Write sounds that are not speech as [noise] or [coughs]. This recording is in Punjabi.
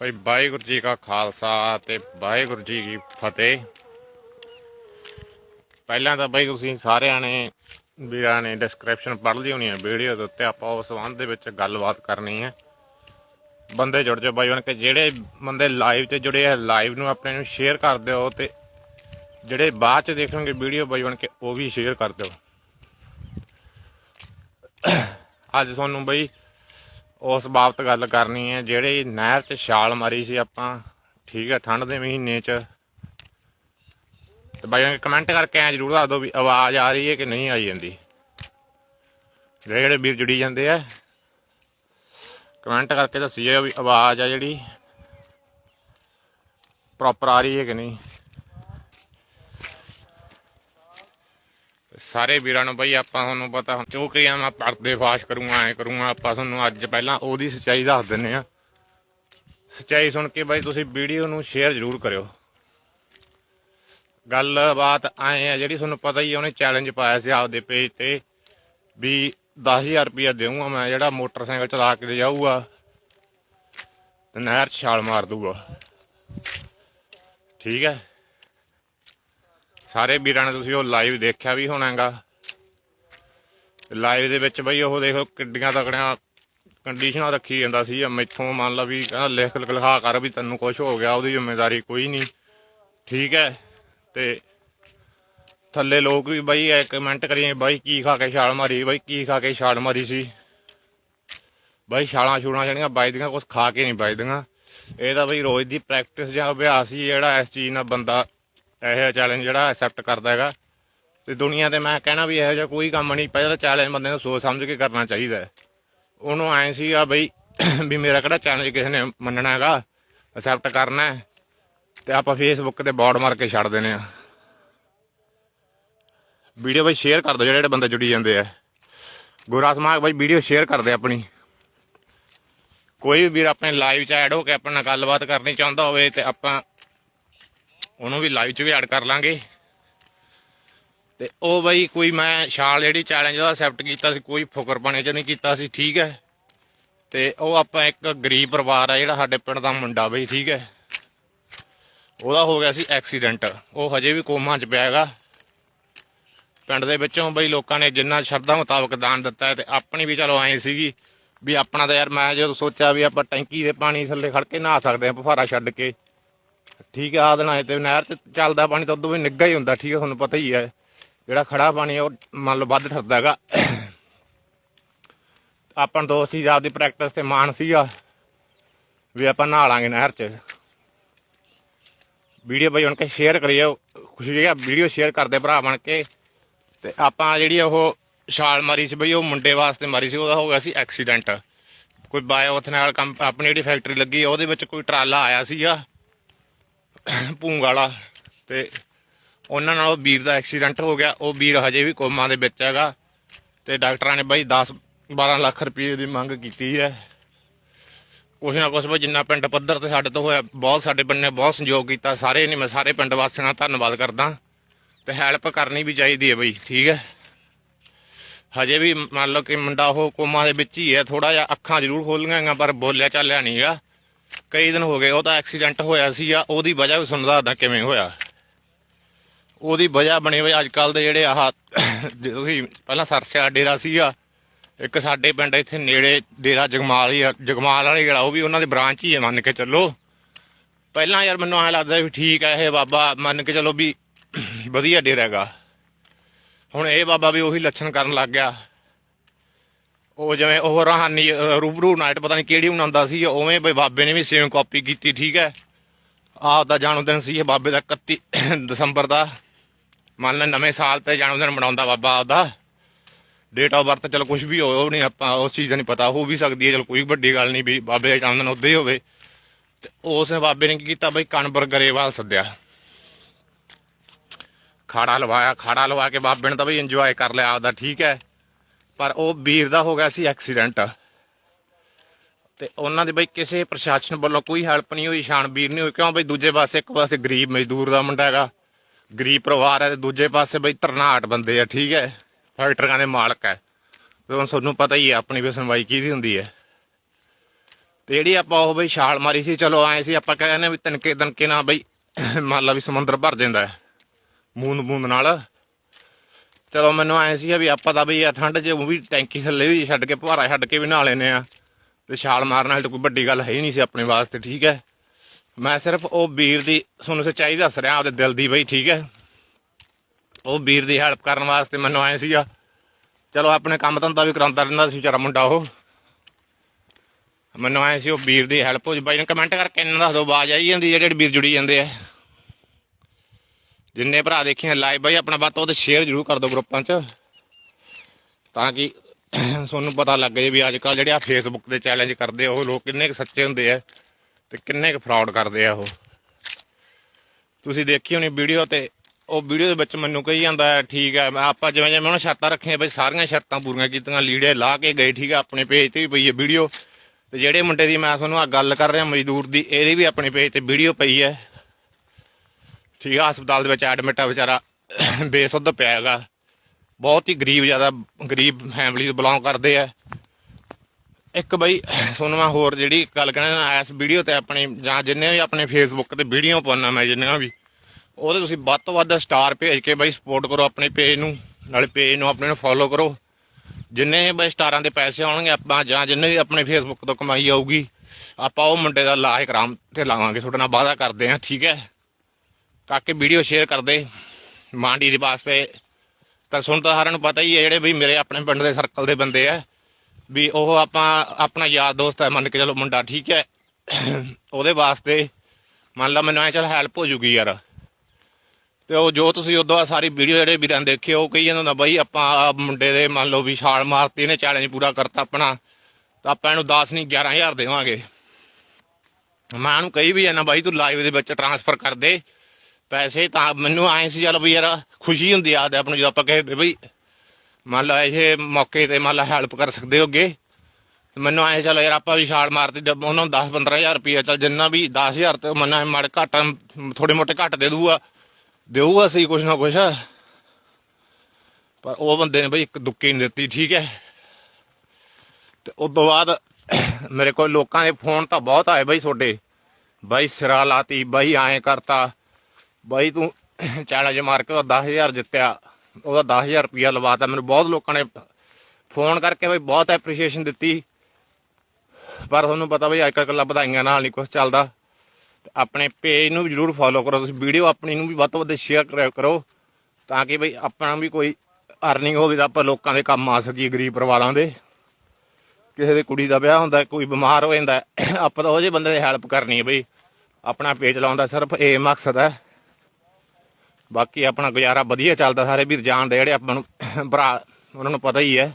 ਭਾਈ ਵਾਹਿਗੁਰੂ ਜੀ ਕਾ ਖਾਲਸਾ ਤੇ ਵਾਹਿਗੁਰੂ ਜੀ ਕੀ ਫਤਿਹ। ਪਹਿਲਾਂ ਤਾਂ ਬਾਈ ਤੁਸੀਂ ਸਾਰਿਆਂ ਨੇ ਵੀਰਾਂ ਨੇ ਡਿਸਕ੍ਰਿਪਸ਼ਨ ਪੜ੍ਹ ਲਈ ਹੋਣੀ ਹੈ ਵੀਡੀਓ ਦੇ ਉੱਤੇ, ਆਪਾਂ ਉਸ ਸੰਬੰਧ ਦੇ ਵਿੱਚ ਗੱਲਬਾਤ ਕਰਨੀ ਹੈ ਬੰਦੇ ਜੁੜ ਜਾਓ ਬਾਈ ਬਣ ਕੇ, ਜਿਹੜੇ ਬੰਦੇ ਲਾਈਵ ਤੇ ਜੁੜੇ ਆ ਲਾਈਵ ਨੂੰ ਆਪਣੇ ਨੂੰ ਸ਼ੇਅਰ ਕਰ ਦਿਓ ਤੇ ਜਿਹੜੇ ਬਾਅਦ ਚ ਦੇਖਣਗੇ ਵੀਡੀਓ ਬਾਈ ਬਣ ਕੇ, ਉਹ ਵੀ ਸ਼ੇਅਰ ਕਰ ਦਿਓ। ਅੱਜ ਤੁਹਾਨੂੰ ਬਾਈ ਉਸ ਬਾਬਤ ਗੱਲ ਕਰਨੀ ਹੈ, ਜਿਹੜੇ ਨਹਿਰ 'ਚ ਛਾਲ ਮਾਰੀ ਸੀ ਆਪਾਂ, ਠੀਕ ਹੈ, ਠੰਡ ਦੇ ਮਹੀਨੇ 'ਚ। ਤੇ ਬਾਈ ਕਮੈਂਟ ਕਰਕੇ ਐ ਜਰੂਰ ਦੱਸ ਦਿਓ ਵੀ ਆਵਾਜ਼ ਆ ਰਹੀ ਹੈ ਕਿ ਨਹੀਂ ਆਈ ਜਾਂਦੀ। ਜਿਹੜੇ ਜਿਹੜੇ ਵੀਰ ਜੁੜੀ ਜਾਂਦੇ ਆ ਕਮੈਂਟ ਕਰਕੇ ਦੱਸਿਓ ਵੀ ਆਵਾਜ਼ ਆ ਜਿਹੜੀ ਪ੍ਰੋਪਰ ਆ ਰਹੀ ਹੈ ਕਿ ਨਹੀਂ। ਸਾਰੇ ਵੀਰਾਂ ਨੂੰ ਬਈ ਆਪਾਂ ਤੁਹਾਨੂੰ ਪਤਾ ਜੋ ਕਿ ਮੈਂ ਪਰਦੇ ਫਾਸ਼ ਕਰੂੰਗਾ, ਐ ਕਰੂੰਗਾ, ਆਪਾਂ ਤੁਹਾਨੂੰ ਅੱਜ ਪਹਿਲਾਂ ਉਹਦੀ ਸਚਾਈ ਦੱਸ ਦਿੰਨੇ ਆ। ਸਚਾਈ ਸੁਣ ਕੇ ਬਾਈ ਤੁਸੀਂ ਵੀਡੀਓ ਨੂੰ ਸ਼ੇਅਰ ਜ਼ਰੂਰ ਕਰਿਓ। ਗੱਲ ਬਾਤ ਆਏ ਆ, ਜਿਹੜੀ ਤੁਹਾਨੂੰ ਪਤਾ ਹੀ ਉਹਨੇ ਚੈਲੰਜ ਪਾਇਆ ਸੀ ਆਪਦੇ ਪੇਜ ਤੇ ਵੀ 10000 ਰੁਪਇਆ ਦੇਵਾਂਗਾ ਮੈਂ, ਜਿਹੜਾ ਮੋਟਰਸਾਈਕਲ ਚਲਾ ਕੇ ਜਾਊਗਾ ਤੇ ਨਹਿਰ ਛਾਲ ਮਾਰ ਦੂਗਾ ਠੀਕ ਹੈ? ਸਾਰੇ ਵੀਰਾਂ ਨੇ ਤੁਸੀਂ ਉਹ ਲਾਈਵ ਦੇਖਿਆ ਵੀ ਹੋਣਾਗਾ। ਲਾਈਵ ਦੇ ਵਿੱਚ ਬਈ ਉਹ ਦੇਖੋ ਕਿੱਡੀਆਂ ਤਕੜੀਆਂ ਕੰਡੀਸ਼ਨਾਂ ਰੱਖੀ ਜਾਂਦਾ ਸੀ। ਮੈਥੋਂ ਮੰਨ ਲਾ ਵੀ ਕਹਿੰਦਾ ਲਿਖ ਲਿਖਾ ਕਰ ਵੀ ਤੈਨੂੰ ਕੁਝ ਹੋ ਗਿਆ, ਉਹਦੀ ਜ਼ਿੰਮੇਵਾਰੀ ਕੋਈ ਨਹੀਂ। ਠੀਕ ਹੈ। ਤੇ ਥੱਲੇ ਲੋਕ ਵੀ ਬਾਈ ਐ ਕਮੈਂਟ ਕਰੀਏ, ਬਾਈ ਕੀ ਖਾ ਕੇ ਛਾਲ ਮਾਰੀ, ਬਾਈ ਕੀ ਖਾ ਕੇ ਛਾਲ ਮਾਰੀ ਸੀ। ਬਾਈ ਛਾਲਾਂ ਛੂਲਾਂ ਜਿਹੜੀਆਂ ਵੱਜਦੀਆਂ ਕੁਝ ਖਾ ਕੇ ਨਹੀਂ ਵੱਜਦੀਆਂ। ਇਹ ਤਾਂ ਬਈ ਰੋਜ਼ ਦੀ ਪ੍ਰੈਕਟਿਸ ਜਾਂ ਅਭਿਆਸ ਹੀ ਜਿਹੜਾ ਇਸ ਚੀਜ਼ ਨਾਲ ਬੰਦਾ ਇਹ ਚੈਲੰਜ ਜਿਹੜਾ ਐਕਸੈਪਟ ਕਰਦਾ ਹੈਗਾ। ਤੇ ਦੁਨੀਆ ਤੇ ਮੈਂ ਕਹਿਣਾ ਵੀ ਇਹੋ ਜਿਹਾ ਕੋਈ ਕੰਮ ਨਹੀਂ, ਪਹਿਲਾਂ ਚੈਲੰਜ ਬੰਦੇ ਨੂੰ ਸੋਚ ਸਮਝ ਕੇ ਕਰਨਾ ਚਾਹੀਦਾ ਹੈ। ਉਹਨੂੰ ਐ ਸੀਗਾ ਬਈ, ਵੀ ਮੇਰਾ ਕਿਹੜਾ ਚੈਲੰਜ ਕਿਸੇ ਨੇ ਮੰਨਣਾ ਹੈਗਾ ਐਕਸੈਪਟ ਕਰਨਾ ਹੈ, ਤੇ ਆਪਾਂ ਫੇਸਬੁੱਕ ਤੇ ਬੋਰਡ ਮਾਰ ਕੇ ਛੱਡ ਦੇਣੇ ਆ। ਵੀਡੀਓ ਬਈ ਸ਼ੇਅਰ ਕਰ ਦਿਓ ਜਿਹੜੇ ਜਿਹੜੇ ਬੰਦੇ ਜੁੜੀ ਜਾਂਦੇ ਆ। ਗੁਰਾ ਮਾਗ ਬਈ ਵੀਡੀਓ ਸ਼ੇਅਰ ਕਰ ਦੇ ਆਪਣੀ। ਕੋਈ ਵੀ ਵੀਰ ਆਪਣੇ ਲਾਈਵ ਚ ਐਡ ਹੋ ਕੇ ਆਪਣੇ ਨਾਲ ਗੱਲਬਾਤ ਕਰਨੀ ਚਾਹੁੰਦਾ ਹੋਵੇ ਤੇ ਆਪਾਂ ਉਹਨੂੰ ਵੀ ਲਾਈਵ ਚ ਵੀ ਐਡ ਕਰ ਲਾਂਗੇ। ਤੇ ਉਹ ਬਈ ਕੋਈ ਮੈਂ ਛਾਲ ਜਿਹੜੀ ਚੈਲੰਜ ਦਾ ਐਕਸੈਪਟ ਕੀਤਾ ਸੀ, ਕੋਈ ਫੁਕਰਪਣੇ ਚ ਨਹੀਂ ਕੀਤਾ ਸੀ, ਠੀਕ ਹੈ। ਤੇ ਉਹ ਆਪਾਂ ਇੱਕ ਗਰੀਬ ਪਰਿਵਾਰ ਆ ਜਿਹੜਾ ਸਾਡੇ ਪਿੰਡ ਦਾ ਮੁੰਡਾ ਬਈ, ਠੀਕ ਹੈ। ਉਹਦਾ ਹੋ ਗਿਆ ਸੀ ਐਕਸੀਡੈਂਟ ਉਹ ਹਜੇ ਵੀ ਕੋਮਾ ਚ ਪਿਆ ਹੈਗਾ। ਪਿੰਡ ਦੇ ਵਿੱਚੋਂ ਬਈ ਲੋਕਾਂ ਨੇ ਜਿੰਨਾ ਸ਼ਰਧਾ ਮੁਤਾਬਕ ਦਾਨ ਦਿੱਤਾ ਹੈ ਤੇ ਆਪਣੀ ਵੀ ਚਲੋ ਐਂ ਸੀਗੀ ਵੀ ਆਪਣਾ ਤਾਂ ਯਾਰ ਮੈਂ ਜਦੋਂ ਸੋਚਿਆ ਵੀ ਆਪਾਂ ਟੈਂਕੀ ਦੇ ਪਾਣੀ ਥੱਲੇ ਖੜ ਕੇ ਨਹਾ ਸਕਦੇ ਹਾਂ ਫੁਹਾਰਾ ਛੱਡ ਕੇ। ਠੀਕ ਹੈ ਆਹ ਦਿਨ ਆਏ ਤੇ ਨਹਿਰ 'ਚ ਚੱਲਦਾ ਪਾਣੀ ਤਾਂ ਉਦੋਂ ਵੀ ਨਿੱਘਾ ਹੀ ਹੁੰਦਾ, ਠੀਕ ਹੈ ਤੁਹਾਨੂੰ ਪਤਾ ਹੀ ਹੈ ਜਿਹੜਾ ਖੜਾ ਪਾਣੀ ਉਹ ਮੰਨ ਲਓ ਵੱਧ ਠਰਦਾ ਹੈਗਾ। ਆਪਾਂ ਨੂੰ ਦੋਸਤ ਸੀ ਆਪਦੀ ਪ੍ਰੈਕਟਿਸ ਤੇ ਮਾਣ ਸੀਗਾ ਵੀ ਆਪਾਂ ਨਹਾ ਲਾਂਗੇ ਨਹਿਰ 'ਚ। ਵੀਡੀਓ ਬਈ ਹੁਣ ਕੇ ਸ਼ੇਅਰ ਕਰਿਓ, ਖੁਸ਼ੀ ਹੈ ਵੀਡੀਓ ਸ਼ੇਅਰ ਕਰਦੇ ਭਰਾ ਬਣ ਕੇ। ਤੇ ਆਪਾਂ ਜਿਹੜੀ ਉਹ ਛਾਲ ਮਾਰੀ ਸੀ ਬਈ, ਉਹ ਮੁੰਡੇ ਵਾਸਤੇ ਮਾਰੀ ਸੀ, ਉਹਦਾ ਹੋ ਗਿਆ ਸੀ ਐਕਸੀਡੈਂਟ ਕੋਈ ਬਾਇਓਥਨੈਲ ਕੰਪ ਆਪਣੀ ਜਿਹੜੀ ਫੈਕਟਰੀ ਲੱਗੀ, ਉਹਦੇ ਵਿੱਚ ਕੋਈ ਟਰਾਲਾ ਆਇਆ ਸੀਗਾ। ਭੂੰਗ ਵਾਲਾ ਤੇ ਉਹਨਾਂ ਨਾਲ ਉਹ ਵੀਰ ਦਾ ਐਕਸੀਡੈਂਟ ਹੋ ਗਿਆ। ਉਹ ਵੀਰ ਹਜੇ ਵੀ ਕੋਮਾ ਦੇ ਵਿੱਚ ਹੈਗਾ ਤੇ ਡਾਕਟਰਾਂ ਨੇ ਬਾਈ 10 12 ਲੱਖ ਰੁਪਏ ਦੀ ਮੰਗ ਕੀਤੀ ਹੈ। ਕੁਛ ਨਾ ਕੁਛ ਬਈ ਜਿੰਨਾ ਪਿੰਡ ਪੱਧਰ ਤੇ ਸਾਡੇ ਤੋਂ ਹੋਇਆ, ਬਹੁਤ ਸਾਡੇ ਪਿੰਡ ਨੇ ਬਹੁਤ ਸੰਯੋਗ ਕੀਤਾ। ਸਾਰੇ ਨਹੀਂ ਮੈਂ ਸਾਰੇ ਪਿੰਡ ਵਾਸੀਆਂ ਦਾ ਧੰਨਵਾਦ ਕਰਦਾ। ਤੇ ਹੈਲਪ ਕਰਨੀ ਵੀ ਚਾਹੀਦੀ ਹੈ ਬਈ, ਠੀਕ ਹੈ? ਹਜੇ ਵੀ ਮੰਨ ਲਓ ਕਿ ਮੁੰਡਾ ਉਹ ਕੋਮਾ ਦੇ ਵਿੱਚ ਹੀ ਹੈ ਥੋੜਾ ਜਿਹਾ ਅੱਖਾਂ ਜ਼ਰੂਰ ਖੋਲੀਆਂ ਹੈਗੀਆਂ ਪਰ ਬੋਲਿਆ ਚਾਲਿਆ ਨਹੀਂਗਾ ਕਈ ਦਿਨ ਹੋ ਗਏ ਉਹ ਤਾਂ ਐਕਸੀਡੈਂਟ ਹੋਇਆ ਸੀ ਆ, ਉਹਦੀ ਵਜ੍ਹਾ ਵੀ ਸੁਣਦਾ ਦੱਸਦਾ ਕਿਵੇਂ ਹੋਇਆ। ਉਹਦੀ ਵਜ੍ਹਾ ਬਣੀ ਹੋਈ ਅੱਜ ਕੱਲ ਦੇ ਜਿਹੜੇ ਆਹ ਤੁਸੀਂ ਪਹਿਲਾਂ ਸਰਸਿਆ ਡੇਰਾ ਸੀਗਾ, ਇੱਕ ਸਾਡੇ ਪਿੰਡ ਇੱਥੇ ਨੇੜੇ ਡੇਰਾ ਜਗਮਾਲ ਹੀ ਜਗਮਾਲ ਵਾਲੇ ਜਿਹੜਾ ਉਹ ਵੀ ਉਹਨਾਂ ਦੇ ਬ੍ਰਾਂਚ ਹੀ ਹੈ ਮੰਨ ਕੇ ਚੱਲੋ। ਪਹਿਲਾਂ ਯਾਰ ਮੈਨੂੰ ਐ ਲੱਗਦਾ ਵੀ ਠੀਕ ਹੈ ਇਹ ਬਾਬਾ ਮੰਨ ਕੇ ਚੱਲੋ ਵੀ ਵਧੀਆ ਡੇਰਾ ਹੈਗਾ। ਹੁਣ ਇਹ ਬਾਬਾ ਵੀ ਉਹੀ ਲੱਛਣ ਕਰਨ ਲੱਗ ਗਿਆ। ਉਹ ਜਿਵੇਂ ਉਹ ਰਹਾਨੀ ਰੂਬਰੂ ਨਾਈਟ, ਪਤਾ ਨਹੀਂ ਕਿਹੜੀ ਬਣਾਉਂਦਾ ਸੀ, ਉਵੇਂ ਬਈ ਬਾਬੇ ਨੇ ਵੀ ਸੇਮ ਕਾਪੀ ਕੀਤੀ, ਠੀਕ ਹੈ। ਆਪ ਦਾ ਜਨਮ ਦਿਨ ਸੀ ਇਹ ਬਾਬੇ ਦਾ 31 ਦਸੰਬਰ ਦਾ। ਮੰਨ ਲੈ ਨਵੇਂ ਸਾਲ ਤੇ ਜਨਮ ਦਿਨ ਮਨਾਉਂਦਾ ਬਾਬਾ ਆਪਦਾ ਡੇਟ ਆਫ ਬਰਥ ਚਲੋ ਕੁਝ ਵੀ ਹੋਵੇ, ਉਹ ਨਹੀਂ ਆਪਾਂ ਉਸ ਚੀਜ਼ ਦਾ ਨਹੀਂ ਪਤਾ, ਹੋ ਵੀ ਸਕਦੀ ਹੈ, ਚਲ ਕੋਈ ਵੱਡੀ ਗੱਲ ਨਹੀਂ ਵੀ ਬਾਬੇ ਦਾ ਜਨਮ ਦਿਨ ਉੱਦੇ ਹੀ ਹੋਵੇ। ਤੇ ਉਸ ਬਾਬੇ ਨੇ ਕੀ ਕੀਤਾ ਬਈ ਕਨਬਰ ਗਰੇਵਾਲ ਸੱਦਿਆ। ਖਾੜਾ ਲਵਾਇਆ, ਖਾੜਾ ਲਵਾ ਕੇ ਬਾਬੇ ਨੇ ਤਾਂ ਬਈ ਇੰਜੋਏ ਕਰ ਲਿਆ ਆਪਦਾ ਠੀਕ ਹੈ। ਪਰ ਉਹ ਵੀਰ ਦਾ ਹੋ ਗਿਆ ਸੀ ਐਕਸੀਡੈਂਟ। ਤੇ ਉਹਨਾਂ ਦੇ ਬਈ ਕਿਸੇ ਪ੍ਰਸ਼ਾਸਨ ਵੱਲੋਂ ਕੋਈ ਹੈਲਪ ਨਹੀਂ ਹੋਈ ਛਾਣਬੀਰ ਨਹੀਂ ਹੋਈ। ਕਿਉਂ ਬਈ ਦੂਜੇ ਪਾਸੇ ਇੱਕ ਪਾਸੇ ਗਰੀਬ ਮਜ਼ਦੂਰ ਦਾ ਮੁੰਡਾ ਹੈਗਾ, ਗਰੀਬ ਪਰਿਵਾਰ ਹੈ ਤੇ ਦੂਜੇ ਪਾਸੇ ਬਈ ਤਰਨਾਟ ਬੰਦੇ ਆ, ਠੀਕ ਹੈ? ਫੈਕਟਰੀਆਂ ਦੇ ਮਾਲਕ ਹੈ। ਤੇ ਹੁਣ ਤੁਹਾਨੂੰ ਪਤਾ ਹੀ ਹੈ, ਆਪਣੀ ਵੀ ਸੁਣਵਾਈ ਕਿਹਦੀ ਹੁੰਦੀ ਹੈ। ਤੇ ਜਿਹੜੀ ਆਪਾਂ ਉਹ ਬਈ ਛਾਲ ਮਾਰੀ ਸੀ, ਚਲੋ ਆਏ ਸੀ, ਆਪਾਂ ਕਹਿੰਦੇ ਵੀ ਤਨਕੇ ਤਨਕੇ ਨਾਲ ਬਈ [coughs] ਮੰਨ ਲਾ ਵੀ ਸਮੁੰਦਰ ਭਰ ਜਾਂਦਾ ਹੈ। ਬੂੰਦ ਬੂੰਦ ਨਾਲ। ਚਲੋ ਮੈਨੂੰ ਆਏ ਸੀ ਵੀ ਆਪਾਂ ਤਾਂ ਬਈ ਆ ਠੰਡ 'ਚ ਉਹ ਵੀ ਟੈਂਕੀ ਥੱਲੇ ਵੀ ਛੱਡ ਕੇ ਫੁਹਾਰਾ ਛੱਡ ਕੇ ਵੀ ਨਹਾ ਲੈਨੇ ਆ ਤੇ ਛਾਲ ਮਾਰਨ ਵਾਲੀ ਤਾਂ ਕੋਈ ਵੱਡੀ ਗੱਲ ਹੈ ਹੀ ਨਹੀਂ ਸੀ ਆਪਣੇ ਵਾਸਤੇ, ਠੀਕ ਹੈ? ਮੈਂ ਸਿਰਫ ਉਹ ਵੀਰ ਦੀ ਤੁਹਾਨੂੰ ਸੱਚਾਈ ਦੱਸ ਰਿਹਾ, ਆਪਦੇ ਦਿਲ ਦੀ ਬਈ, ਠੀਕ ਹੈ? ਉਹ ਵੀਰ ਦੀ ਹੈਲਪ ਕਰਨ ਵਾਸਤੇ ਮੈਨੂੰ ਆਏ ਸੀਗਾ। ਚਲੋ ਆਪਣੇ ਕੰਮ ਧੰਦਾ ਵੀ ਕਰਾਉਂਦਾ ਰਹਿੰਦਾ ਸੀ ਵਿਚਾਰਾ ਮੁੰਡਾ ਉਹ। ਮੈਨੂੰ ਆਏ ਸੀ ਉਹ ਵੀਰ ਦੀ ਹੈਲਪ ਹੋ ਜੀ। ਬਾਈ ਨੂੰ ਕਮੈਂਟ ਕਰਕੇ ਇਹਨਾਂ ਦੱਸ ਦਿਓ, ਆਵਾਜ਼ ਆਈ ਜਾਂਦੀ ਜਿਹੜੇ ਜਿਹੜੇ ਵੀਰ ਜੁੜੀ ਜਾਂਦੇ ਆ। ਜਿੰਨੇ ਭਰਾ ਦੇਖੇ ਲਾਈਵ ਬਾਈ, ਆਪਣਾ ਵੱਧ ਤੋਂ ਵੱਧ ਸ਼ੇਅਰ ਜ਼ਰੂਰ ਕਰ ਦਿਓ ਗਰੁੱਪਾਂ 'ਚ। ਤਾਂ ਕਿ [clears throat] ਤੁਹਾਨੂੰ ਪਤਾ ਲੱਗ ਜੇ ਵੀ ਅੱਜ ਕੱਲ ਜਿਹੜੇ ਆ ਫੇਸਬੁੱਕ ਤੇ ਚੈਲੰਜ ਕਰਦੇ ਉਹ ਲੋਕ ਕਿੰਨੇ ਕੁ ਸੱਚੇ ਹੁੰਦੇ ਆ ਤੇ ਕਿੰਨੇ ਕੁ ਫਰਾਡ ਕਰਦੇ ਆ ਉਹ। ਤੁਸੀਂ ਦੇਖੀ ਹੋਣੀ ਵੀਡੀਓ ਤੇ, ਉਹ ਵੀਡੀਓ ਦੇ ਵਿੱਚ ਮੈਨੂੰ ਕਹੀ ਜਾਂਦਾ, ਠੀਕ ਹੈ ਮੈਂ ਆਪਾਂ ਜਿਵੇਂ ਜਿਵੇਂ ਉਹਨਾਂ ਸ਼ਰਤਾਂ ਰੱਖੀਆਂ ਬਈ, ਸਾਰੀਆਂ ਸ਼ਰਤਾਂ ਪੂਰੀਆਂ ਕੀਤੀਆਂ, ਲੀੜੇ ਲਾ ਕੇ ਗਏ, ਠੀਕ ਹੈ ਆਪਣੇ ਪੇਜ ਤੇ ਵੀ ਪਈ ਹੈ ਵੀਡੀਓ ਤੇ ਜਿਹੜੇ ਮੁੰਡੇ ਦੀ ਮੈਂ ਤੁਹਾਨੂੰ ਆ ਗੱਲ ਕਰ ਰਿਹਾ, ਮਜ਼ਦੂਰ ਦੀ, ਇਹਦੀ ਵੀ ਆਪਣੇ ਪੇਜ ਤੇ ਵੀਡੀਓ ਪਈ ਹੈ ਠੀਕ ਆ, ਹਸਪਤਾਲ ਦੇ ਵਿੱਚ ਐਡਮਿਟ ਆ ਵਿਚਾਰਾ, ਬੇਸੁੱਧ ਪਿਆ ਹੈਗਾ। ਬਹੁਤ ਹੀ ਗਰੀਬ ਜ਼ਿਆਦਾ, ਗਰੀਬ ਫੈਮਿਲੀ ਤੋਂ ਬਿਲੋਂਗ ਕਰਦੇ ਆ। ਇੱਕ ਬਈ, ਤੁਹਾਨੂੰ ਮੈਂ ਹੋਰ ਜਿਹੜੀ ਗੱਲ ਕਹਿਣਾ ਇਸ ਵੀਡੀਓ ਤੇ ਆਪਣੇ, ਜਾਂ ਜਿੰਨੇ ਵੀ ਆਪਣੇ ਫੇਸਬੁੱਕ ਤੇ ਵੀਡੀਓ ਪਾਉਣਾ ਮੈਂ ਜਿੰਨੀਆਂ ਵੀ, ਉਹਦੇ ਤੁਸੀਂ ਵੱਧ ਤੋਂ ਵੱਧ ਸਟਾਰ ਭੇਜ ਕੇ ਬਈ ਸਪੋਰਟ ਕਰੋ ਆਪਣੇ ਪੇਜ ਨੂੰ, ਨਾਲੇ ਪੇਜ ਨੂੰ ਆਪਣੇ ਨੂੰ ਫੋਲੋ ਕਰੋ। ਜਿੰਨੇ ਬਈ ਸਟਾਰਾਂ ਦੇ ਪੈਸੇ ਆਉਣਗੇ, ਆਪਾਂ ਜਾਂ ਜਿੰਨੇ ਵੀ ਆਪਣੇ ਫੇਸਬੁੱਕ ਤੋਂ ਕਮਾਈ ਆਊਗੀ, ਆਪਾਂ ਉਹ ਮੁੰਡੇ ਦਾ ਲਾਹ ਕਰਾਮ ਤੇ ਲਾਵਾਂਗੇ, ਤੁਹਾਡੇ ਨਾਲ ਵਾਅਦਾ ਕਰਦੇ ਹਾਂ ਠੀਕ ਹੈ? ਕਾਕੇ ਵੀਡੀਓ ਸ਼ੇਅਰ ਕਰਦੇ ਮਾਂਡੀ ਦੇ ਵਾਸਤੇ। ਤਾਂ ਸੁਣ ਤਾਂ ਸਾਰਿਆਂ ਨੂੰ ਪਤਾ ਹੀ ਹੈ ਜਿਹੜੇ ਵੀ ਮੇਰੇ ਆਪਣੇ ਪਿੰਡ ਦੇ ਸਰਕਲ ਦੇ ਬੰਦੇ ਆ, ਵੀ ਉਹ ਆਪਾਂ ਆਪਣਾ ਯਾਰ ਦੋਸਤ ਹੈ, ਮੰਨ ਕੇ ਚਲੋ ਮੁੰਡਾ, ਠੀਕ ਹੈ। ਉਹਦੇ ਵਾਸਤੇ ਮੰਨ ਲਾ ਮੈਨੂੰ ਐ ਚਲ ਹੈਲਪ ਹੋ ਜੂਗੀ ਯਾਰ। ਤੇ ਉਹ ਜੋ ਤੁਸੀਂ ਉਦੋਂ ਆ ਸਾਰੀ ਵੀਡੀਓ ਜਿਹੜੇ ਵੀਰਾਂ ਨੇ ਦੇਖੇ, ਉਹ ਕਹੀ ਜਾਂਦਾ ਹੁੰਦਾ ਬਾਈ ਆਪਾਂ ਮੁੰਡੇ ਦੇ ਮੰਨ ਲਓ ਵੀ ਛਾਲ ਮਾਰਤੀ, ਇਹਨੇ ਚੈਲੰਜ ਪੂਰਾ ਕਰਤਾ ਆਪਣਾ। ਤਾਂ ਆਪਾਂ ਇਹਨੂੰ 10 ਨਹੀਂ 11000 ਦੇਵਾਂਗੇ। ਮੈਂ ਉਹਨੂੰ ਕਹੀ ਵੀ ਜਾਂਦਾ ਬਾਈ ਤੂੰ ਲਾਈਵ ਦੇ ਵਿੱਚ ਟ੍ਰਾਂਸਫਰ ਕਰ ਦੇ। ਪੈਸੇ ਤਾਂ ਮੈਨੂੰ ਆਏ ਸੀ, ਚੱਲ ਵੀ ਯਾਰ ਖੁਸ਼ੀ ਹੁੰਦੀ ਆ ਤੇ ਆਪ ਨੂੰ ਜਦੋਂ ਆਪਾਂ ਕਹਿੰਦੇ ਬਈ ਮੰਨ ਲਓ ਇਹ ਮੌਕੇ ਤੇ ਮੰਨ ਲਓ ਹੈਲਪ ਕਰ ਸਕਦੇ ਹੋਗੇ। ਤੇ ਮੈਨੂੰ ਆਏ ਚੱਲ ਯਾਰ ਆਪਾਂ ਵੀ ਛਾਲ ਮਾਰਤੀ ਤੇ ਉਹਨਾਂ ਨੂੰ 10 15000 ਰੁਪਏ ਚੱਲ ਜਿੰਨਾ ਵੀ 10000 ਤੇ ਮੰਨਾ ਮਾੜੇ ਘੱਟ ਥੋੜੇ ਮੋਟੇ ਘੱਟ ਦੇ ਦੂਗਾ ਦੇਊਗਾ ਸਹੀ ਕੁਛ ਨਾ ਕੁਛ। ਪਰ ਉਹ ਬੰਦੇ ਨੇ ਬਈ ਇੱਕ ਦੁੱਕੀ ਨਹੀਂ ਦਿੱਤੀ, ਠੀਕ ਹੈ। ਤੇ ਉਸ ਤੋਂ ਬਾਅਦ ਮੇਰੇ ਕੋਲ ਲੋਕਾਂ ਦੇ ਫੋਨ ਤਾਂ ਬਹੁਤ ਆਏ ਬਈ ਤੁਹਾਡੇ। ਬਾਈ ਸਿਰਾ ਲਾਤੀ, ਬਾਈ ਐਂ ਕਰਤਾ। ਬਾਈ ਤੂੰ ਚੈਨਲ 'ਚ ਮਾਰ ਕੇ ਉਹਦਾ 10000 ਜਿੱਤਿਆ, ਉਹਦਾ 10000 ਰੁਪਇਆ ਲਵਾਤਾ। ਮੈਨੂੰ ਬਹੁਤ ਲੋਕਾਂ ਨੇ ਫੋਨ ਕਰਕੇ ਬਈ ਬਹੁਤ ਐਪਰੀਸ਼ੀਏਸ਼ਨ ਦਿੱਤੀ। ਪਰ ਤੁਹਾਨੂੰ ਪਤਾ ਬਈ ਅੱਜ ਕੱਲ੍ਹ ਇਕੱਲਾ ਵਧਾਈਆਂ ਨਾਲ ਨਹੀਂ ਕੁਝ ਚੱਲਦਾ। ਤੇ ਆਪਣੇ ਪੇਜ ਨੂੰ ਵੀ ਜਰੂਰ ਫੋਲੋ ਕਰੋ। ਤੁਸੀਂ ਵੀਡੀਓ ਆਪਣੀ ਨੂੰ ਵੀ ਵੱਧ ਤੋਂ ਵੱਧ ਸ਼ੇਅਰ ਕਰਿਆ ਕਰੋ, ਤਾਂ ਕਿ ਬਈ ਆਪਣਾ ਵੀ ਕੋਈ ਅਰਨਿੰਗ ਹੋਵੇ ਤਾਂ ਆਪਾਂ ਲੋਕਾਂ ਦੇ ਕੰਮ ਆ ਸਕੀਏ, ਗਰੀਬ ਪਰਿਵਾਰਾਂ ਦੇ। ਕਿਸੇ ਦੀ ਕੁੜੀ ਦਾ ਵਿਆਹ ਹੁੰਦਾ, ਕੋਈ ਬਿਮਾਰ ਹੋ ਜਾਂਦਾ, ਆਪਾਂ ਤਾਂ ਉਹ ਜਿਹੇ ਬੰਦੇ ਦੀ ਹੈਲਪ ਕਰਨੀ ਹੈ ਬਈ। ਆਪਣਾ ਪੇਜ ਲਾਉਣ ਦਾ ਸਿਰਫ ਇਹ ਮਕਸਦ ਹੈ। ਬਾਕੀ ਆਪਣਾ ਗੁਜ਼ਾਰਾ ਵਧੀਆ ਚੱਲਦਾ, ਸਾਰੇ ਵੀਰ ਜਾਣਦੇ ਜਿਹੜੇ ਆਪਾਂ ਨੂੰ ਭਰਾ, ਉਹਨਾਂ ਨੂੰ ਪਤਾ ਹੀ ਹੈ।